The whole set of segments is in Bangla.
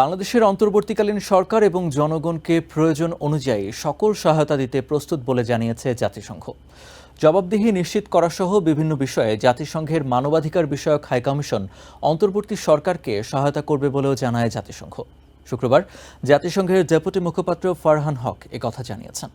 বাংলাদেশের অন্তর্বর্তীকালীন সরকার এবং জনগণকে প্রয়োজন অনুযায়ী সকল সহায়তা দিতে প্রস্তুত বলে জানিয়েছে জাতিসংঘ। জবাবদিহি নিশ্চিত করাসহ বিভিন্ন বিষয়ে জাতিসংঘের মানবাধিকার বিষয়ক হাইকমিশন অন্তর্বর্তী সরকারকে সহায়তা করবে বলেও জানায় জাতিসংঘ। শুক্রবার জাতিসংঘের ডেপুটি মুখপাত্র ফারহান হক একথা জানিয়েছেন।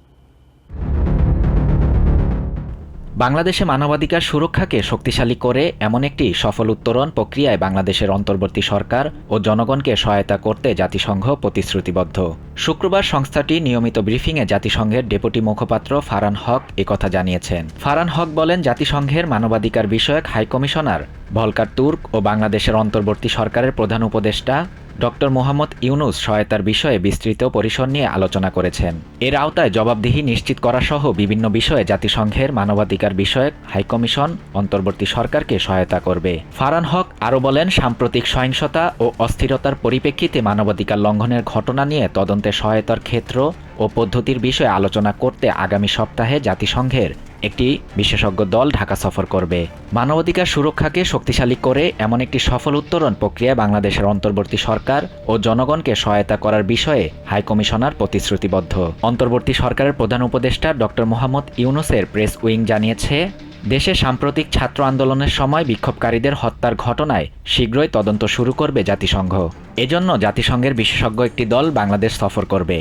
বাংলাদেশে মানবাধিকার সুরক্ষাকে শক্তিশালী করে এমন একটি সফল উত্তরণ প্রক্রিয়ায় বাংলাদেশের অন্তর্বর্তী সরকার ও জনগণকে সহায়তা করতে জাতিসংঘ প্রতিশ্রুতিবদ্ধ। শুক্রবার সংস্থাটি নিয়মিত ব্রিফিংয়ে জাতিসংঘের ডেপুটি মুখপাত্র ফারান হক একথা জানিয়েছেন। ফারান হক বলেন, জাতিসংঘের মানবাধিকার বিষয়ক হাইকমিশনার ভলকার তুর্ক ও বাংলাদেশের অন্তর্বর্তী সরকারের প্রধান উপদেষ্টা ডক্টর মোহাম্মদ ইউনুস সহায়তার বিষয়ে বিস্তৃত পরিসর নিয়ে আলোচনা করেছেন। এর আওতায় জবাবদিহি নিশ্চিত করাসহ বিভিন্ন বিষয়ে জাতিসংঘের মানবাধিকার বিষয়ক হাইকমিশন অন্তর্বর্তী সরকারকে সহায়তা করবে। ফারান হক আরও বলেন, সাম্প্রতিক সহিংসতা ও অস্থিরতার পরিপ্রেক্ষিতে মানবাধিকার লঙ্ঘনের ঘটনা নিয়ে তদন্তে সহায়তার ক্ষেত্র ও পদ্ধতির বিষয়ে আলোচনা করতে আগামী সপ্তাহে জাতিসংঘের একটি বিশেষজ্ঞ দল ঢাকা সফর করবে। মানবাধিকার সুরক্ষাকে শক্তিশালী করে এমন একটি সফল উত্তরণ প্রক্রিয়ায় বাংলাদেশের অন্তর্বর্তী সরকার ও জনগণকে সহায়তা করার বিষয়ে হাইকমিশনার প্রতিশ্রুতিবদ্ধ। অন্তর্বর্তী সরকারের প্রধান উপদেষ্টা ডক্টর মোহাম্মদ ইউনুসের প্রেস উইং জানিয়েছে, দেশে সাম্প্রতিক ছাত্র আন্দোলনের সময় বিক্ষোভকারীদের হত্যার ঘটনায় শীঘ্রই তদন্ত শুরু করবে জাতিসংঘ। এজন্য জাতিসংঘের বিশেষজ্ঞ একটি দল বাংলাদেশ সফর করবে।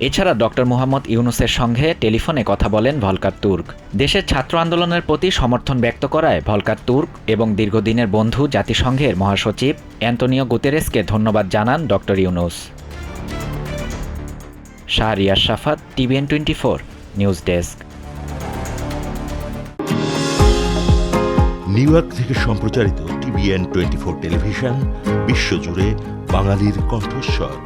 এছাড়া ডক্টর মোহাম্মদ ইউনুসের সঙ্গে টেলিফোনে কথা বলেন ভলকার তুর্ক। দেশের ছাত্র আন্দোলনের প্রতি সমর্থন ব্যক্ত করায় ভলকার তুর্ক এবং দীর্ঘদিনের বন্ধু জাতিসংঘের মহাসচিব অ্যান্টনিও গুতেরেসকে ধন্যবাদ জানান doctor Yunus. Shahriar Shafat, TVN twenty four, news desk. New York থেকে সম্প্রচারিত টিভিএন টোয়েন্টি ফোর টেলিভিশন, বিশ্বজুড়ে বাঙালির কণ্ঠস্বর।